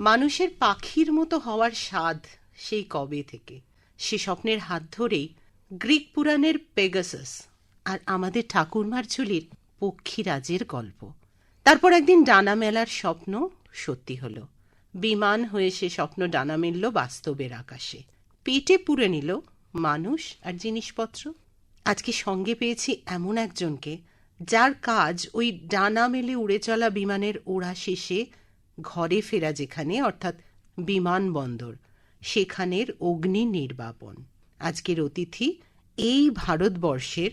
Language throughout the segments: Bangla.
মানুষের পাখির মতো হওয়ার স্বাদ সেই কবে থেকে। সে স্বপ্নের হাত ধরেই গ্রিক পুরাণের পেগাসাস আর আমাদের ঠাকুরমার ঝুলির পক্ষীরাজের গল্প। তারপর একদিন ডানা মেলার স্বপ্ন সত্যি হলো। বিমান হয়ে সে স্বপ্ন ডানা মেলল বাস্তবের আকাশে। পেটে পুরে নিল মানুষ আর জিনিসপত্র। আজকে সঙ্গে পেয়েছি এমন একজনকে যার কাজ ওই ডানা মেলে উড়ে চলা বিমানের ওড়া শেষে ঘরে ফেরা যেখানে, অর্থাৎ বিমানবন্দর, সেখানের অগ্নি নির্বাপন। আজকের অতিথি এই ভারতবর্ষের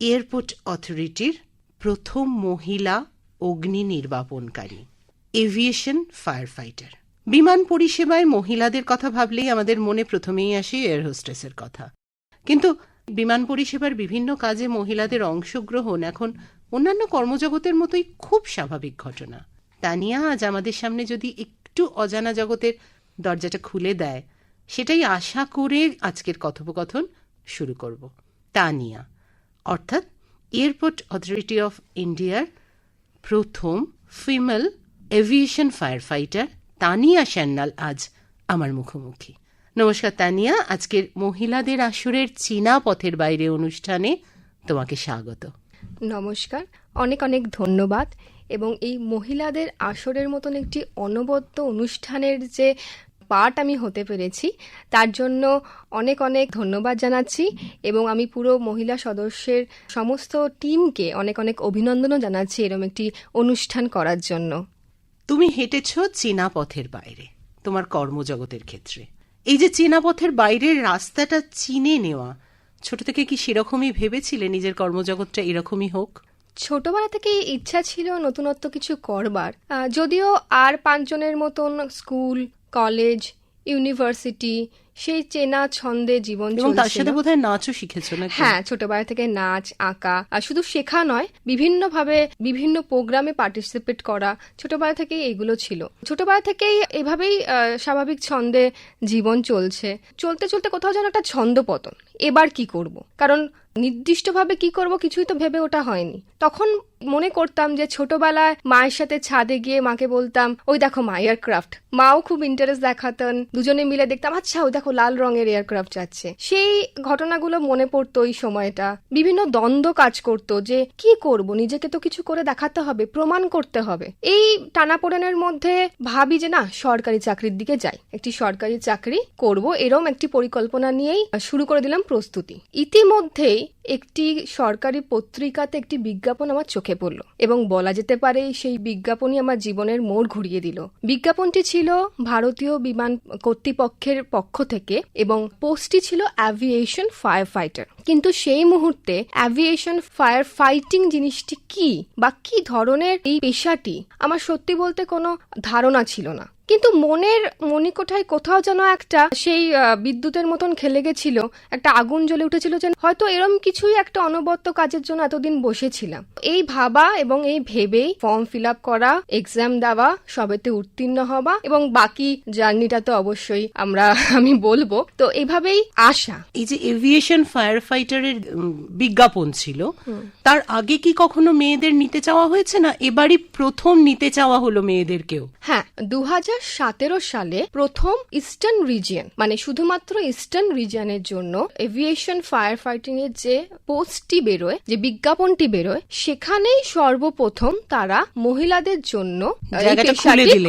এয়ারপোর্ট অথরিটির প্রথম মহিলা অগ্নি নির্বাপনকারী, এভিয়েশন ফায়ার ফাইটার বিমান পরিষেবায় মহিলাদের কথা ভাবলেই আমাদের মনে প্রথমেই আসে এয়ার হোস্টেসের কথা। কিন্তু বিমান পরিষেবার বিভিন্ন কাজে মহিলাদের অংশগ্রহণ এখন অন্যান্য কর্মজগতের মতোই খুব স্বাভাবিক ঘটনা। তানিয়া আজ আমাদের সামনে যদি একটু অজানা জগতের দরজাটা খুলে দেয়, সেটাই আশা করে আজকের কথোপকথন শুরু করব। তানিয়া অর্থাৎ এয়ারপোর্ট অথরিটি অফ ইন্ডিয়ার প্রথম female aviation firefighter Tania Sanyal আজ আমার মুখোমুখি। নমস্কার তানিয়া, আজকের মহিলাদের আসরের চীনা পথের বাইরে অনুষ্ঠানে তোমাকে স্বাগত। নমস্কার, অনেক অনেক ধন্যবাদ। এবং এই মহিলাদের আসরের মতন একটি অনবদ্য অনুষ্ঠানের যে পার্ট আমি হতে পেরেছি, তার জন্য অনেক অনেক ধন্যবাদ জানাচ্ছি এবং আমি পুরো মহিলা সদস্যের সমস্ত টিমকে অনেক অনেক অভিনন্দনও জানাচ্ছি এরকম একটি অনুষ্ঠান করার জন্য। তুমি হেঁটেছ চীনা পথের বাইরে, তোমার কর্মজগতের ক্ষেত্রে। এই যে চীনা পথের বাইরের রাস্তাটা চিনে নেওয়া, ছোট থেকে কি সেরকমই ভেবেছিলে নিজের কর্মজগৎটা এরকমই হোক? ছোটবেলা থেকে ইচ্ছা ছিল নতুনত্ব কিছু করবার। যদিও আর পাঁচজনের মতন স্কুল কলেজ ইউনিভার্সিটি সেই চেনা ছন্দে জীবন এবং তার সাথে বোধহয় নাচও শিখেছো নাকি? হ্যাঁ ছোটবেলা থেকে নাচ আঁকা আর শুধু শেখা নয় বিভিন্নভাবে বিভিন্ন প্রোগ্রামে পার্টিসিপেট করা ছোটবেলা থেকেই এগুলো ছিল। ছোটবেলা থেকেই এভাবেই আহ, স্বাভাবিক ছন্দে জীবন চলছে। চলতে চলতে কোথাও যেন একটা ছন্দপতন। এবার কি করব? কারণ নির্দিষ্টভাবে কি করব কিছুই তো ভেবে ওটা হয়নি। তখন মনে করতাম যে ছোটবেলায় মায়ের সাথে ছাদে গিয়ে মাকে বলতাম, ওই দেখো মা, এয়ারক্রাফট। মাও খুব ইন্টারেস্ট দেখাতেন, দুজনে মিলে দেখতাম আচ্ছা ওই দেখো লাল রঙের এয়ারক্রাফট যাচ্ছে। সেই ঘটনাগুলো মনে পড়তো ওই সময়টা। বিভিন্ন দ্বন্দ্ব কাজ করতো যে, কি করব? নিজেকে তো কিছু করে দেখাতে হবে, প্রমাণ করতে হবে। এই টানাপোড়েনের মধ্যে ভাবি যে, না, সরকারি চাকরির দিকে যাই। একটি সরকারি চাকরি করব। এরম একটি পরিকল্পনা নিয়েই শুরু করে দিলাম প্রস্তুতি। ইতিমধ্যেই একটি সরকারি পত্রিকাতে একটি বিজ্ঞাপন আমার চোখে পড়ল এবং বলা যেতে পারে সেই বিজ্ঞাপনই আমার জীবনের মোড় ঘুরিয়ে দিল। বিজ্ঞাপনটি ছিল ভারতীয় বিমান কর্তৃপক্ষের পক্ষ থেকে এবং পোস্টটি ছিল অ্যাভিয়েশন ফায়ার ফাইটার কিন্তু সেই মুহূর্তে অ্যাভিয়েশন ফায়ার ফাইটিং জিনিসটি কি বা কি ধরনের এই পেশাটি আমার সত্যি বলতে কোনো ধারণা ছিল না। কিন্তু মনের মণিকোঠায় কোথাও যেন একটা সেই বিদ্যুতের মতন খেলে গেছিল একটা আগুন জ্বলে উঠেছিল যে হয়তো এরম কিছুই একটা অনবদ্য কাজের জন্য এতদিন বসেছিলাম। এই ভাবা এবং এই ভেবেই ফর্ম ফিল আপ করা এক্সাম দেওয়া সবেতে উত্তীর্ণ হওয়া এবং বাকি জার্নিটা তো অবশ্যই আমরা আমি বলব। তো এভাবেই আশা। এই যে এভিয়েশন ফায়ার ফাইটারের বিজ্ঞাপন ছিল তার আগে কি কখনো মেয়েদের নিতে চাওয়া হয়েছে না এবারই প্রথম নিতে চাওয়া হলো মেয়েদেরকেও? হ্যাঁ দু সালে প্রথম ইস্টার্ন রিজিয়ন মানে শুধুমাত্র ইস্টার্ন রিজিয়নের জন্য এভিয়েশন ফায়ার ফাইটিং এর যে পোস্টটি বেরোয় যে বিজ্ঞাপনটি বেরোয় সেখানেই সর্বপ্রথম তারা মহিলাদের জন্য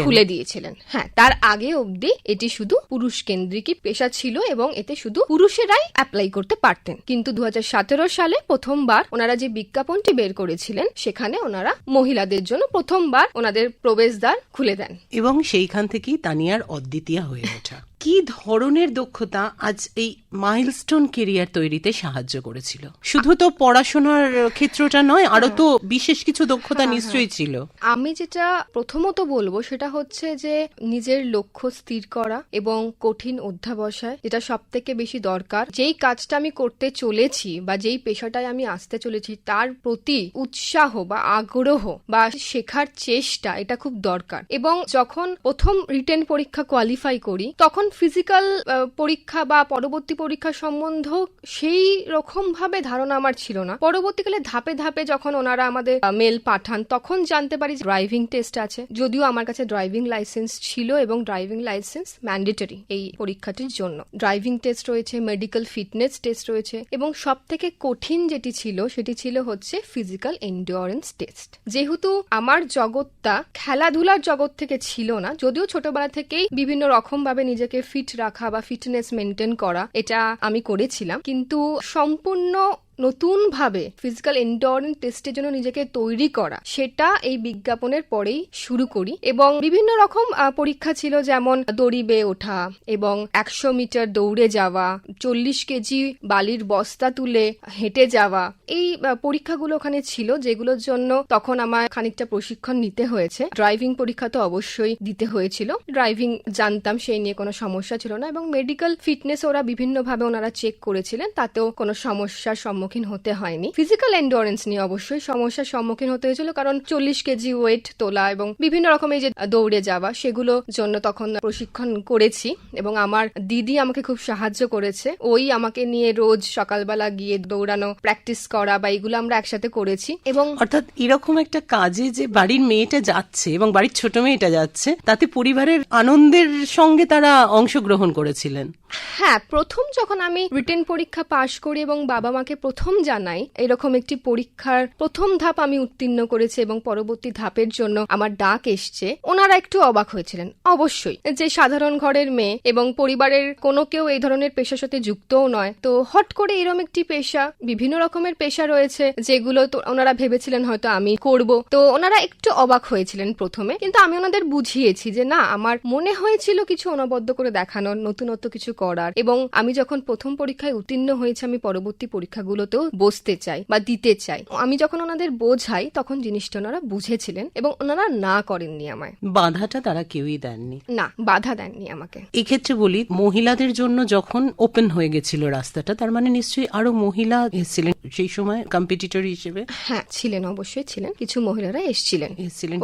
খুলে দিয়েছিলেন। হ্যাঁ তার আগে অবধি এটি শুধু পুরুষ কেন্দ্রিকই পেশা ছিল এবং এতে শুধু পুরুষেরাই অ্যাপ্লাই করতে পারতেন। কিন্তু দু হাজার সতেরো সালে প্রথমবার ওনারা যে বিজ্ঞাপনটি বের করেছিলেন সেখানে ওনারা মহিলাদের জন্য প্রথমবার ওনাদের প্রবেশদ্বার খুলে দেন। এবং সেইখান থেকেই তানিয়ার অদ্বিতীয়া হয়ে ওঠা। কি ধরনের দক্ষতা আজ এই মাইলস্টোন কেরিয়ার তৈরিতে সাহায্য করেছিল? শুধু তো পড়াশোনার ক্ষেত্রটা নয় আরও তো বিশেষ কিছু দক্ষতা নিশ্চয়ই ছিল। আমি যেটা প্রথমত বলব সেটা হচ্ছে যে নিজের লক্ষ্য স্থির করা এবং কঠিন অধ্যাবসায় যেটা সব থেকে বেশি দরকার। যেই কাজটা আমি করতে চলেছি বা যেই পেশাটায় আমি আসতে চলেছি তার প্রতি উৎসাহ বা আগ্রহ বা শেখার চেষ্টা এটা খুব দরকার। এবং যখন প্রথম রিটেন পরীক্ষা কোয়ালিফাই করি তখন ফিজিক্যাল পরীক্ষা বা পরবর্তী পরীক্ষা সম্বন্ধ সেই রকম ভাবে ধারণা আমার ছিল না। পরবর্তীকালে ধাপে ধাপে যখন ওনারা আমাদের মেল পাঠান, তখন জানতে পারি ড্রাইভিং টেস্ট আছে। যদিও আমার কাছে ড্রাইভিং লাইসেন্স ছিল এবং ড্রাইভিং লাইসেন্স ম্যান্ডেটরি এই পরীক্ষাটির জন্য। ড্রাইভিং টেস্ট রয়েছে মেডিকেল ফিটনেস টেস্ট রয়েছে এবং সব থেকে কঠিন যেটি ছিল, সেটি ছিল হচ্ছে ফিজিক্যাল এন্ডিওরেন্স টেস্ট যেহেতু আমার জগৎটা খেলাধুলার জগৎ থেকে ছিল না, যদিও ছোটবেলা থেকেই বিভিন্ন রকম ভাবে নিজেকে ফিট রাখা বা ফিটনেস মেনটেন করা এটা আমি করেছিলাম। কিন্তু সম্পূর্ণ নতুন ভাবে ফিজিক্যাল এন্ডোরেন্স টেস্টের জন্য নিজেকে তৈরি করা, সেটা এই বিজ্ঞাপনের পরেই শুরু করি। এবং বিভিন্ন রকম পরীক্ষা ছিল যেমন দড়ি বেয়ে ওঠা এবং একশো মিটার দৌড়ে যাওয়া, চল্লিশ কেজি বালির বস্তা তুলে হেঁটে যাওয়া। এই পরীক্ষাগুলো ওখানে ছিল যেগুলোর জন্য তখন আমার খানিকটা প্রশিক্ষণ নিতে হয়েছে। ড্রাইভিং পরীক্ষা তো অবশ্যই দিতে হয়েছিল। ড্রাইভিং জানতাম, সেই নিয়ে কোনো সমস্যা ছিল না এবং মেডিকেল ফিটনেস ওরা বিভিন্নভাবে ওনারা চেক করেছিলেন, তাতেও কোনো সমস্যার সম্মুখীন হতে হয়নি। ফিজিক্যাল এন্ডোরেন্স নিয়ে অবশ্যই সমস্যার সম্মুখীন হতে হয়েছিল কারণ চল্লিশ কেজি ওয়েট তোলা এবং বিভিন্ন রকমের যে দৌড়ে যাওয়া, সেগুলো জন্য তখন প্রশিক্ষণ করেছি এবং আমার দিদি আমাকে খুব সাহায্য করেছে। ওই আমাকে নিয়ে রোজ সকালবেলা গিয়ে দৌড়ানো প্র্যাকটিস করা বা এগুলো আমরা একসাথে করেছি এবং অর্থাৎ এরকম একটা কাজে যে বাড়ির মেয়েটা যাচ্ছে এবং বাড়ির ছোট মেয়েটা যাচ্ছে, তাতে পরিবারের আনন্দের সঙ্গে তারা অংশগ্রহণ করেছিলেন। হ্যাঁ প্রথম যখন আমি রিটেন পরীক্ষা পাশ করি এবং বাবা মাকে প্রথম জানাই, এরকম একটি পরীক্ষার প্রথম ধাপ আমি উত্তীর্ণ করেছি এবং পরবর্তী ধাপের জন্য আমার ডাক এসছে। ওনারা একটু অবাক হয়েছিলেন। অবশ্যই, যে সাধারণ ঘরের মেয়ে এবং পরিবারের কোনো কেউ এই ধরনের পেশার সাথে যুক্তও নয়। তো হট করে এরকম একটি পেশা, বিভিন্ন রকমের পেশা রয়েছে, যেগুলো তো ওনারা ভেবেছিলেন হয়তো আমি করব। তো ওনারা একটু অবাক হয়েছিলেন প্রথমে, কিন্তু আমি ওনাদের বুঝিয়েছি যে না, আমার মনে হয়েছিল কিছু অনবদ্য করে দেখানোর, নতুনত্ব কিছু করার। এবং আমি যখন প্রথম পরীক্ষায় উত্তীর্ণ হয়েছে আমি পরবর্তী পরীক্ষাগুলোতেও বসতে চাই বা দিতে চাই। আমি যখন ওনাদের বোঝাই তখন জিনিসটা ওনারা বুঝেছিলেন এবং ওনারা না করেননি আমায়। বাধাটা তারা কেউই দেননি? না বাধা দেননি আমাকে। এক্ষেত্রে বলি মহিলাদের জন্য যখন ওপেন হয়ে গেছিল রাস্তাটা তার মানে নিশ্চয়ই আরও মহিলা এসেছিলেন। সেই সময় কম্পিটিটর হিসেবে? হ্যাঁ ছিলেন অবশ্যই ছিলেন। কিছু মহিলারা এসেছিলেন। এসেছিলেন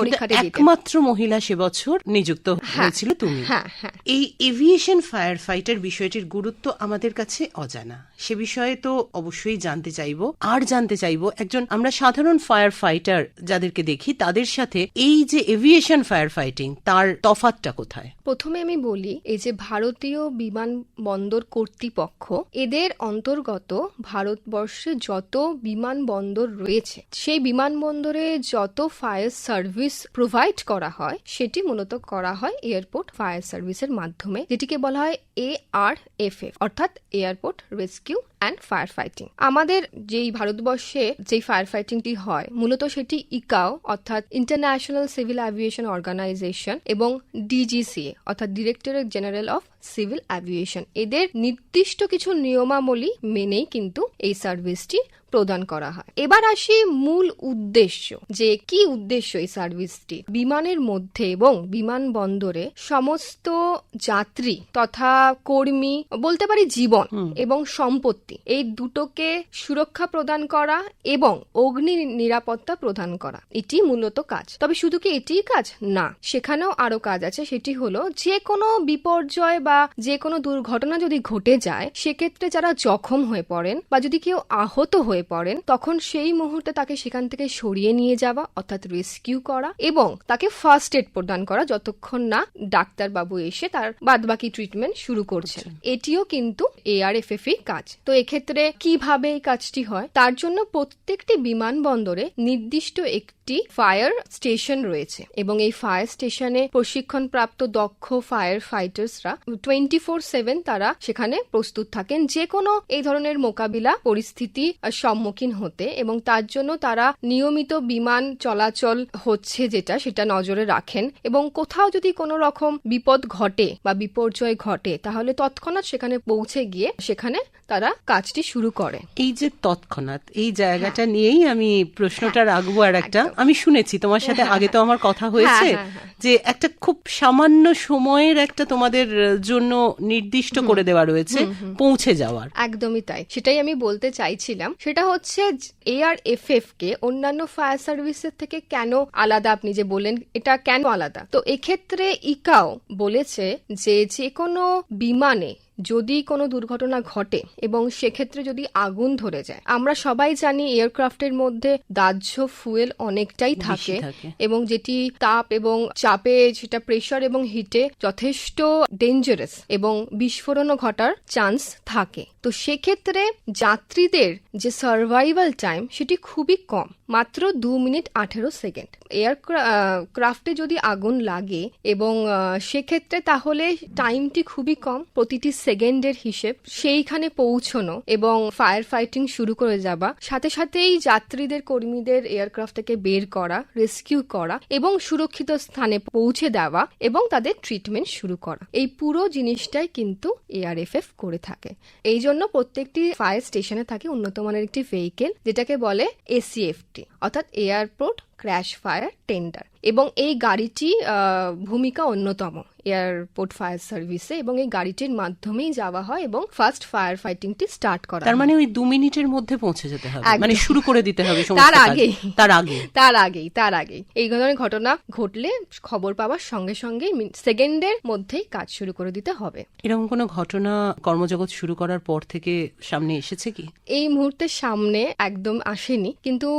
একমাত্র মহিলা সে বছর নিযুক্ত হয়েছিল তুমি? হ্যাঁ হ্যাঁ। এই এভিয়েশন ফায়ার ফাইটার বিষয়টির গুরুত্ব আমাদের কাছে অজানা। সে বিষয়ে তো অবশ্যই জানতে চাইব। আর জানতে চাইব একজন আমরা সাধারণ ফায়ার ফাইটার যাদেরকে দেখি, তাদের সাথে এই যে এভিয়েশন ফায়ার ফাইটিং তার তফাতটা কোথায়? প্রথমে আমি বলি, এই যে ভারতীয় বিমানবন্দর কর্তৃপক্ষ, এদের অন্তর্গত ভারতবর্ষে যত বিমানবন্দর রয়েছে, সেই বিমানবন্দরে যত ফায়ার সার্ভিস প্রোভাইড করা হয়, সেটি মূলত করা হয় এয়ারপোর্ট ফায়ার সার্ভিসের মাধ্যমে, যেটিকে বলা হয় এ আর এফ এফ অর্থাৎ airport rescue and fire fighting আমাদের যেই ভারতবর্ষে যেই ফায়ার ফাইটিংটি হয় মূলত সেটি ইকাও অর্থাৎ ইন্টারন্যাশনাল সিভিল অ্যাভিয়েশন অর্গানাইজেশন এবং ডিজিসিএ অর্থাৎ directorate general of civil aviation এদের নির্দিষ্ট কিছু নিয়মাবলী মেনেই কিন্তু এই সার্ভিসটি প্রদান করা হয়। এবার আসি মূল উদ্দেশ্য যে কি উদ্দেশ্য এই সার্ভিসটি? বিমানের মধ্যে এবং বিমানবন্দরে সমস্ত যাত্রী তথা কর্মী বলতে পারি জীবন এবং সম্পত্তি এই দুটোকে সুরক্ষা প্রদান করা এবং অগ্নি নিরাপত্তা প্রদান করা। এটি মূলত কাজ। তবে শুধু কি এটিই কাজ? না। সেখানেও আরও কাজ আছে। সেটি হলো যে কোনো বিপর্যয় বা যে কোনো দুর্ঘটনা যদি ঘটে যায় সেক্ষেত্রে যারা জখম হয়ে পড়েন বা যদি কেউ আহত হয়ে পড়েন তখন সেই মুহূর্তে তাকে সেখান থেকে সরিয়ে নিয়ে যাওয়া অর্থাৎ রেস্কিউ করা এবং তাকে ফার্স্ট এড প্রদান করা যতক্ষণ না ডাক্তার বাবু এসে তার বাদবাকি ট্রিটমেন্ট শুরু করছেন। এটিও কিন্তু এআরএফএফ কাজ। তো এক্ষেত্রে কীভাবে এই কাজটি হয়? তার জন্য প্রত্যেকটি বিমানবন্দরে নির্দিষ্ট একটি ফায়ার স্টেশন রয়েছে এবং এই ফায়ার স্টেশনে প্রশিক্ষণপ্রাপ্ত দক্ষ ফায়ার ফাইটার্সরা টোয়েন্টি ফোর সেভেন তারা সেখানে প্রস্তুত থাকেন। যে কোনো এই ধরনের মোকাবিলা পরিস্থিতি সম্মুখীন হতে এবং তার জন্য তারা নিয়মিত বিমান চলাচল হচ্ছে যেটা সেটা নজরে রাখেন এবং কোথাও যদি কোনো রকম বিপদ ঘটে বা বিপর্যয় ঘটে তাহলে তৎক্ষণাৎ সেখানে পৌঁছে গিয়ে সেখানে তারা কাজটি শুরু করে। এই যে তৎক্ষণাৎ এই জায়গাটা নিয়েই আমি প্রশ্নটা রাখব আর একটা। আমি শুনেছি তোমার সাথে আগে তো আমার কথা হয়েছে হ্যাঁ, হ্যাঁ। যে একটা খুব সামান্য সময়ের একটা তোমাদের জন্য নির্দিষ্ট করে দেওয়া রয়েছে পৌঁছে যাওয়ার। একদমই তাই। সেটাই আমি বলতে চাইছিলাম। সেটা হচ্ছে এ আর এফ এফ কে অন্যান্য ফায়ার সার্ভিসের থেকে কেন আলাদা? আপনি যে বললেন এটা কেন আলাদা? তো এক্ষেত্রে ইকাও বলেছে যে যে কোনো বিমানে যদি কোনো দুর্ঘটনা ঘটে এবং সেক্ষেত্রে যদি আগুন ধরে যায় আমরা সবাই জানি এয়ারক্রাফটের মধ্যে দাহ্য ফুয়েল অনেকটাই থাকে। এবং যেটি তাপ এবং চাপে যেটা প্রেশার এবং হিটে যথেষ্ট ডেঞ্জারাস এবং বিস্ফোরণও ঘটার চান্স থাকে তো সেক্ষেত্রে যাত্রীদের যে সার্ভাইভাল টাইম সেটি খুবই কম, মাত্র দু মিনিট আঠেরো সেকেন্ড। এয়ার ক্রাফটে যদি আগুন লাগে এবং সেক্ষেত্রে তাহলে টাইমটি খুবই কম, প্রতিটি সেকেন্ডের হিসেব সেইখানে পৌঁছনো এবং ফায়ার ফাইটিং শুরু করে যাবা। সাথে সাথেই যাত্রীদের, কর্মীদের এয়ারক্রাফট থেকে বের করা রেস্কিউ করা এবং সুরক্ষিত স্থানে পৌঁছে দেওয়া এবং তাদের ট্রিটমেন্ট শুরু করা। এই পুরো জিনিসটাই কিন্তু এআরএফএফ করে থাকে। এই জন্য প্রত্যেকটি ফায়ার স্টেশনে থাকে উন্নত মানের একটি ভেহিকেল যেটাকে বলে এসিএফটি অর্থাৎ এয়ারপোর্ট ক্র্যাশ ফায়ার টেন্ডার এবং এই গাড়িটি ভূমিকা অন্যতম। এয়ারপোর্ট ফায়ার সার্ভিসে এবং এই গাড়িটির মাধ্যমেই যাওয়া হয় এবং ফার্স্ট ফায়ার ফাইটিংটি স্টার্ট করা তার মানে ওই দু মিনিটের মধ্যে পৌঁছে যেতে হবে। মানে শুরু করে দিতে হবে তার। আগেই। তার আগে তার আগেই তার আগেই। এই ধরনের ঘটনা ঘটলে খবর পাওয়ার সঙ্গে সঙ্গে সেকেন্ডের মধ্যেই কাজ শুরু করে দিতে হবে। এরকম কোনো ঘটনা কর্মজগৎ শুরু করার পর থেকে সামনে এসেছে কি? এই মুহূর্তে সামনে একদম আসেনি কিন্তু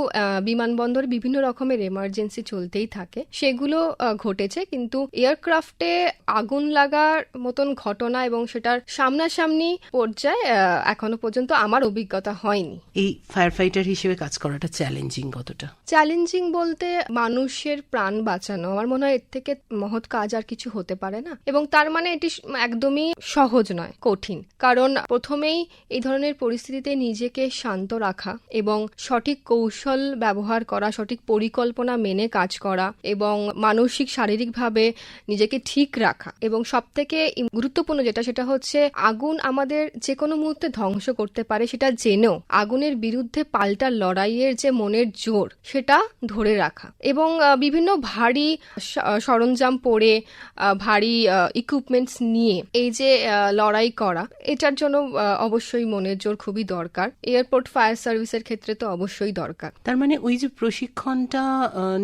বিমানবন্দরে বিভিন্ন রকমের এমার্জেন্সি চলতেই থাকে। সেগুলো ঘটেছে কিন্তু এয়ারক্রাফটে আগুন লাগার মতন ঘটনা এবং সেটার সামনাসামনি পর্যায়ে এখনও পর্যন্ত আমার অভিজ্ঞতা হয়নি। এই ফায়ার ফাইটার হিসেবে কাজ করাটা চ্যালেঞ্জিং কতটা? চ্যালেঞ্জিং বলতে মানুষের প্রাণ বাঁচানো। আমার মনে হয় এর থেকে মহৎ কাজ আর কিছু হতে পারে না। এবং তার মানে এটি একদমই সহজ নয় কঠিন। কারণ প্রথমেই এই ধরনের পরিস্থিতিতে নিজেকে শান্ত রাখা এবং সঠিক কৌশল ব্যবহার করা সঠিক পরিকল্পনা মেনে কাজ করা এবং মানসিক শারীরিকভাবে নিজেকে ঠিক রাখা। এবং সব থেকে গুরুত্বপূর্ণ যেটা, সেটা হচ্ছে আগুন আমাদের যে কোনো মুহূর্তে ধ্বংস করতে পারে, সেটা জেনেও আগুনের বিরুদ্ধে পাল্টা লড়াইয়ের যে মনের জোর, সেটা ধরে রাখা। এবং বিভিন্ন ভারী সরঞ্জাম পরে ভারী ইকুইপমেন্টস নিয়ে এই যে লড়াই করা, এটার জন্য অবশ্যই মনের জোর খুবই দরকার। এয়ারপোর্ট, ফায়ার সার্ভিসের ক্ষেত্রে তো অবশ্যই দরকার। তার মানে ওই যে প্রশিক্ষণটা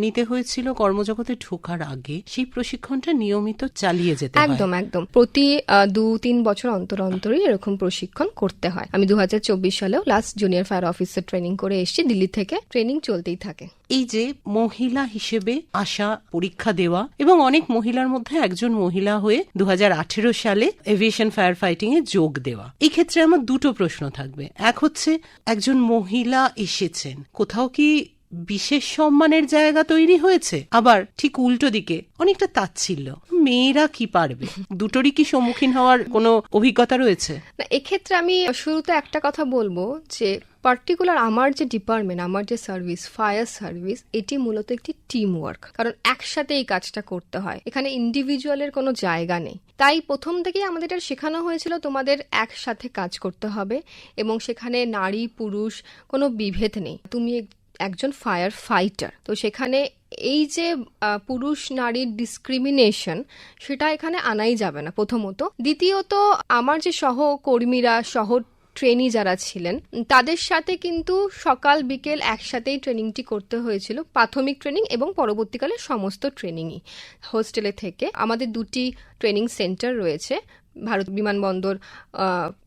নিতে হয়েছিল কর্মজগতে ঢোকার আগে, সেই প্রশিক্ষণটা নিয়মিত চালিয়ে যেতে হয়। একদম একদম। প্রতি দু তিন বছর অন্তর অন্তরই এরকম প্রশিক্ষণ করতে হয়। আমি দুহাজার চব্বিশ সালেও last junior fire officer training করে এসেছি। দিল্লি থেকে ট্রেনিং চলতেই থাকে। এই যে মহিলা হিসেবে আসা পরীক্ষা দেওয়া এবং অনেক মহিলার মধ্যে একজন মহিলা হয়ে দু হাজার আঠেরো সালে এভিয়েশন ফায়ার ফাইটিং এ যোগ দেওয়া। এই ক্ষেত্রে আমার দুটো প্রশ্ন থাকবে। এক হচ্ছে একজন মহিলা এসেছেন কোথাও কি বিশেষ সম্মানের জায়গা তৈরি হয়েছে। আবার ঠিক উল্টো দিকে অনেকটা তাচ্ছিল্য। মেয়েরা কি পারবে? দুটোরই কি সম্মুখীন হওয়ার কোনো অভিজ্ঞতা রয়েছে? না, এক্ষেত্রে আমি শুরুতে একটা কথা বলব যে পার্টিকুলার আমার যে ডিপার্টমেন্ট আমার যে সার্ভিস ফায়ার সার্ভিস এটি মূলত একটি টিম ওয়ার্ক কারণ একসাথে এই কাজটা করতে হয়। এখানে ইন্ডিভিজুয়ালের কোনো জায়গা নেই। তাই প্রথম থেকেই আমাদের এটা শেখানো হয়েছিল, তোমাদের একসাথে কাজ করতে হবে এবং সেখানে নারী, পুরুষ কোনো বিভেদ নেই। তুমি একজন ফায়ার ফাইটার। তো সেখানে এই যে পুরুষ নারীর ডিসক্রিমিনেশন, সেটা এখানে আনাই যাবে না প্রথমত। দ্বিতীয়ত, আমার যে সহকর্মীরা, সহ ট্রেনি যারা ছিলেন, তাদের সাথে কিন্তু সকাল, বিকেল একসাথেই ট্রেনিংটি করতে হয়েছিল, প্রাথমিক ট্রেনিং এবং পরবর্তীকালে সমস্ত ট্রেনিংই। হোস্টেলে থেকে আমাদের দুটি ট্রেনিং সেন্টার রয়েছে, ভারত বিমানবন্দর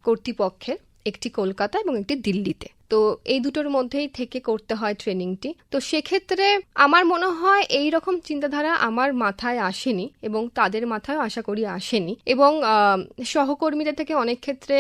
কর্তৃপক্ষের, একটি কলকাতা এবং একটি দিল্লিতে। তো এই দুটোর মধ্যেই থেকে করতে হয় ট্রেনিংটি। তো সেক্ষেত্রে আমার মনে হয় এই রকম চিন্তাধারা আমার মাথায় আসেনি এবং তাদের মাথায় আশা করি আসেনি। এবং সহকর্মীদের থেকে অনেক ক্ষেত্রে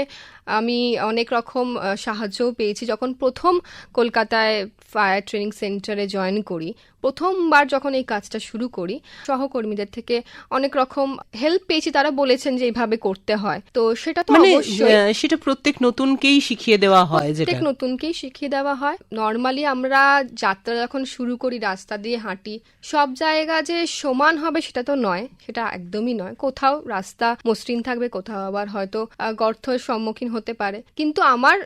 আমি অনেক রকম সাহায্যও পেয়েছি। যখন প্রথম কলকাতায় ফায়ার ট্রেনিং সেন্টারে জয়েন করি প্রথমবার যখন এই কাজটা শুরু করি সহকর্মীদের থেকে অনেক রকম হেল্প পেয়েছি। তারা বলেছেন যে এইভাবে করতে হয়। তো সেটা তো মানে অবশ্যই সেটা প্রত্যেক নতুনকেই শিখিয়ে দেওয়া হয় প্রত্যেক নতুনকেই শিখিয়ে দেওয়া হয়। নর্মালি আমরা যাত্রা যখন শুরু করি রাস্তা দিয়ে হাঁটি সব জায়গা যে সমান হবে সেটা তো নয় সেটা একদমই নয়। কোথাও রাস্তা মসৃণ থাকবে কোথাও আবার হয়তো আহ, গর্তের সম্মুখীন হতে পারে। কিন্তু আমার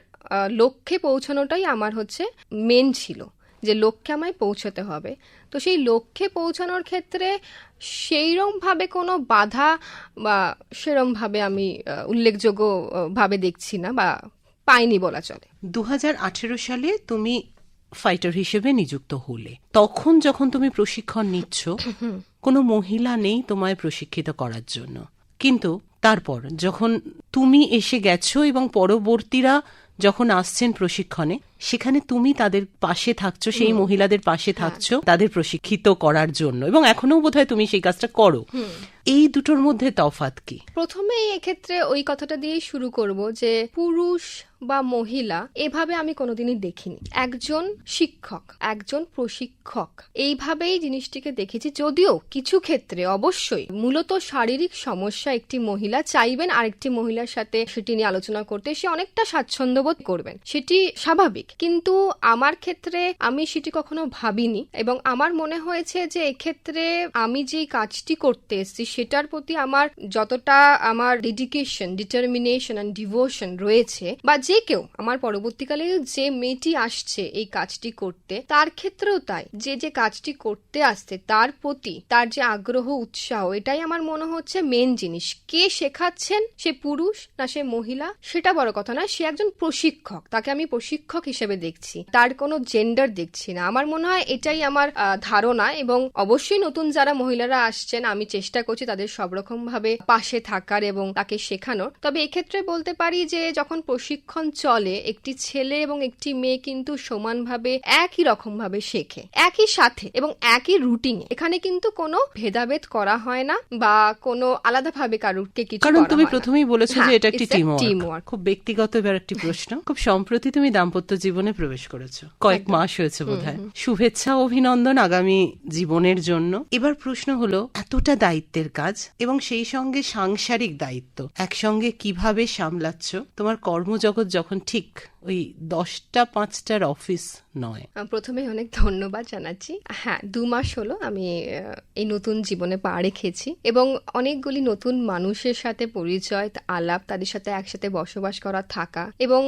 লক্ষ্যে পৌঁছানোটাই আমার হচ্ছে মেন ছিল যে লক্ষ্যে আমায় পৌঁছতে হবে। তো সেই লক্ষ্যে পৌঁছানোর ক্ষেত্রে সেইরমভাবে কোনো বাধা বা সেরমভাবে আমি আহ, উল্লেখযোগ্য ভাবে দেখছি না বা পাইনি বলা চলে। দু হাজার আঠেরো সালে তুমি ফাইটার হিসেবে নিযুক্ত হলে। তখন যখন তুমি প্রশিক্ষণ নিচ্ছ কোনো মহিলা নেই তোমায় প্রশিক্ষিত করার জন্য। কিন্তু তারপর যখন তুমি এসে গেছো এবং পরবর্তীরা যখন আসছেন প্রশিক্ষণে সেখানে তুমি তাদের পাশে থাকছো সেই মহিলাদের পাশে থাকছো তাদের প্রশিক্ষিত করার জন্য। এবং এখনও বোধহয় তুমি সেই কাজটা করো। এই দুটোর মধ্যে তফাৎ কি? প্রথমে এক্ষেত্রে ওই কথাটা দিয়েই শুরু করব যে পুরুষ বা মহিলা এভাবে আমি কোনোদিনই দেখিনি। একজন শিক্ষক, একজন প্রশিক্ষক। এইভাবেই জিনিসটিকে দেখেছি। যদিও কিছু ক্ষেত্রে অবশ্যই মূলত শারীরিক সমস্যা একটি মহিলা চাইবেন আরেকটি মহিলার সাথে সেটি নিয়ে আলোচনা করতে, সে অনেকটা স্বাচ্ছন্দ্যবোধ করবেন। সেটি স্বাভাবিক। কিন্তু আমার ক্ষেত্রে আমি সেটি কখনো ভাবিনি এবং আমার মনে হয়েছে যে এক্ষেত্রে আমি যে কাজটি করতে এসেছি সেটার প্রতি আমার যতটা আমার ডেডিকেশন ডিটারমিনেশন অ্যান্ড ডিভোশন রয়েছে, বা যে কেউ আমার পরবর্তীকালে যে মেয়েটি আসছে এই কাজটি করতে, তার ক্ষেত্রেও তাই। যে যে কাজটি করতে আসছে, তার প্রতি তার যে আগ্রহ, উৎসাহ, এটাই আমার মনে হচ্ছে মেন জিনিস। কে শেখাচ্ছেন? সে পুরুষ না সে মহিলা? সেটা বড় কথা না সে একজন প্রশিক্ষক। তাকে আমি প্রশিক্ষক হিসেবে দেখছি। তার কোনো জেন্ডার দেখছি না। আমার মনে হয় এটাই আমার ধারণা এবং অবশ্যই নতুন যারা মহিলারা আসছেন, আমি চেষ্টা করছি তাদের সব রকম ভাবে পাশে থাকার এবং তাকে শেখানোর। তবে এক্ষেত্রে বলতে পারি যে যখন প্রশিক্ষণ চলে একটি ছেলে এবং একটি মেয়ে কিন্তু সমানভাবে একই রকম ভাবে শেখে একই সাথে এবং একই রুটিনে এখানে কিন্তু কোনো ভেদাভেদ করা হয় না বা কোনো আলাদাভাবে কারুরকে কিছু কারণ তুমি প্রথমেই বলেছ যে হ্যাঁ, এটা একটি টিম teamwork. খুব ব্যক্তিগত এবার একটি প্রশ্ন। খুব সম্প্রতি তুমি দাম্পত্য জীবনে প্রবেশ করেছ। কয়েক মাস হয়েছে বোধহয়। শুভেচ্ছা অভিনন্দন আগামী জীবনের জন্য। এবার প্রশ্ন হলো এতটা দায়িত্বের কাজ এবং সেই সঙ্গে সাংসারিক দায়িত্ব। একসঙ্গে কীভাবে সামলাচ্ছ? তোমার কর্মজগৎ যখন ঠিক ওই দশটা, পাঁচটার অফিস নয়। প্রথমে অনেক ধন্যবাদ জানাচ্ছি। হ্যাঁ দু মাস হলো আমি এই নতুন জীবনে পা রেখেছি এবং অনেকগুলি নতুন মানুষের সাথে পরিচয় আলাপ, তাদের সাথে একসাথে বসবাস করা, থাকা এবং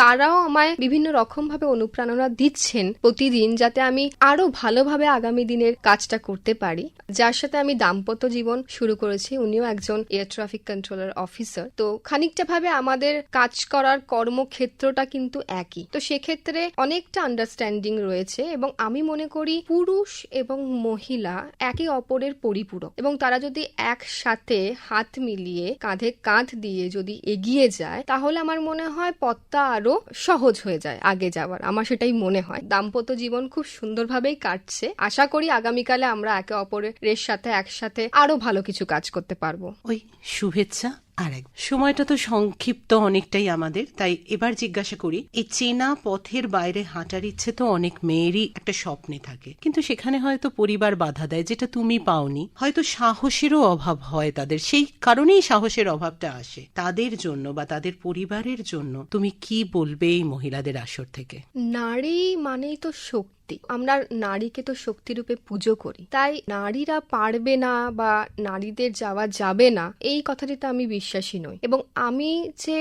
তারাও আমায় বিভিন্ন রকম ভাবে অনুপ্রেরণা দিচ্ছেন প্রতিদিন যাতে আমি আরও ভালোভাবে আগামী দিনের কাজটা করতে পারি। যার সাথে আমি দাম্পত্য জীবন শুরু করেছি, উনিও একজন এয়ার ট্রাফিক কন্ট্রোলার অফিসার তো খানিকটা ভাবে আমাদের কাজ করার কর্মক্ষেত্রটা কিন্তু একই। তো সেক্ষেত্রে অনেকটা আন্ডারস্ট্যান্ডিং রয়েছে এবং আমি মনে করি পুরুষ এবং মহিলা একে অপরের পরিপূরক এবং তারা যদি একসাথে হাত মিলিয়ে কাঁধে কাঁধ দিয়ে যদি এগিয়ে যায়, তাহলে আমার মনে হয় পথটা আরও সহজ হয়ে যায় আগে যাওয়ার। আমার সেটাই মনে হয়। দাম্পত্য জীবন খুব সুন্দরভাবেই কাটছে। আশা করি আগামীকালে আমরা একে অপরের সাথে একসাথে আরও ভালো কিছু কাজ করতে পারব। ওই শুভেচ্ছা। আর এক সময়টা তো সংক্ষিপ্ত অনেকটাই আমাদের, তাই এবার জিজ্ঞাসা করি, এই চেনা পথের বাইরে হাঁটার ইচ্ছে তো অনেক মেয়েরই একটা স্বপ্নে থাকে। কিন্তু সেখানে হয়তো পরিবার বাধা দেয়, যেটা তুমি পাওনি। হয়তো সাহসেরও অভাব হয় তাদের। সেই কারণেই সাহসের অভাবটা আসে। তাদের জন্য বা তাদের পরিবারের জন্য তুমি কি বলবে এই মহিলাদের আসর থেকে? নারী মানেই তো শক্তি। আমরা নারীকে তো শক্তিরূপে পুজো করি। তাই নারীরা পারবে না বা নারীদের যাওয়া যাবে না, এই কথাটিতে আমি বিশ্বাসী নই। এবং আমি যে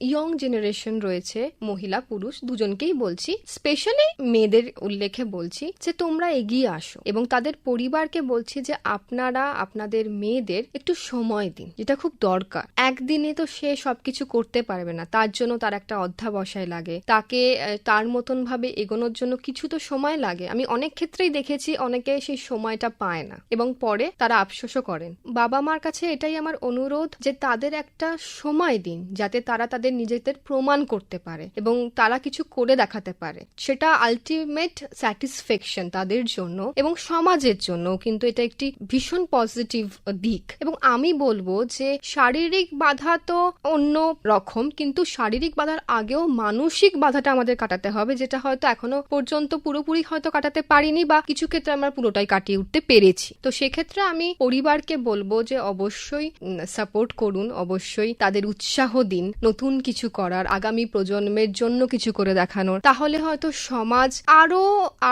ইয়ং জেনারেশন রয়েছে, মহিলা, পুরুষ, দুজনকেই বলছি স্পেশালি মেয়েদের উল্লেখে বলছি যে, তোমরা এগিয়ে আসো। এবং তাদের পরিবারকে বলছি যে, আপনারা আপনাদের মেয়েদের একটু সময় দিন, যেটা খুব দরকার। একদিনে তো সে সবকিছু করতে পারবে না, তার জন্য তার একটা অধ্যাবসায় লাগে। তাকে তার মতন ভাবে এগোনোর জন্য কিছু তো সময় লাগে। আমি অনেক ক্ষেত্রেই দেখেছি অনেকে সেই সময়টা পায় না এবং পরে তারা আফসোসও করেন। বাবা মার কাছে এটাই আমার অনুরোধ যে তাদের একটা সময় দিন যাতে তারা তাদের নিজেদের প্রমাণ করতে পারে এবং তারা কিছু করে দেখাতে পারে। সেটা আলটিমেট স্যাটিসফ্যাকশন তাদের জন্য এবং সমাজের জন্য কিন্তু এটা একটি ভীষণ পজিটিভ দিক। এবং আমি বলব যে শারীরিক বাধা তো অন্য রকম, কিন্তু শারীরিক বাধার আগেও মানসিক বাধাটা আমাদের কাটাতে হবে, যেটা হয়তো এখনও পর্যন্ত পুরোপুরি হয়তো কাটাতে পারিনি বা কিছু ক্ষেত্রে আমরা পুরোটাই কাটিয়ে উঠতে পেরেছি। তো সেক্ষেত্রে আমি পরিবারকে বলব যে অবশ্যই সাপোর্ট করুন, অবশ্যই তাদের উৎসাহ দিন, নতুন কিছু করার, আগামী প্রজন্মের জন্য কিছু করে দেখানোর। তাহলে হয়তো সমাজ আরও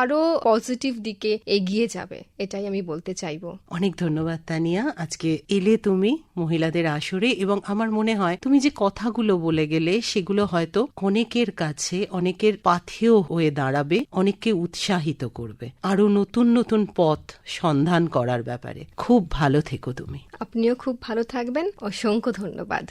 আরও পজিটিভ দিকে এগিয়ে যাবে, এটাই আমি বলতে চাইব। অনেক ধন্যবাদ, তানিয়া। আজকে এলে তুমি মহিলাদের আসরে এবং আমার মনে হয় তুমি যে কথাগুলো বলে গেলে সেগুলো হয়তো অনেকের কাছে, অনেকের পাথেও হয়ে দাঁড়াবে, অনেককে আমাকে উৎসাহিত করবে। আরও নতুন নতুন পথ সন্ধান করার ব্যাপারে। খুব ভালো থেকো তুমি। আপনিও খুব ভালো থাকবেন। অসংখ্য ধন্যবাদ।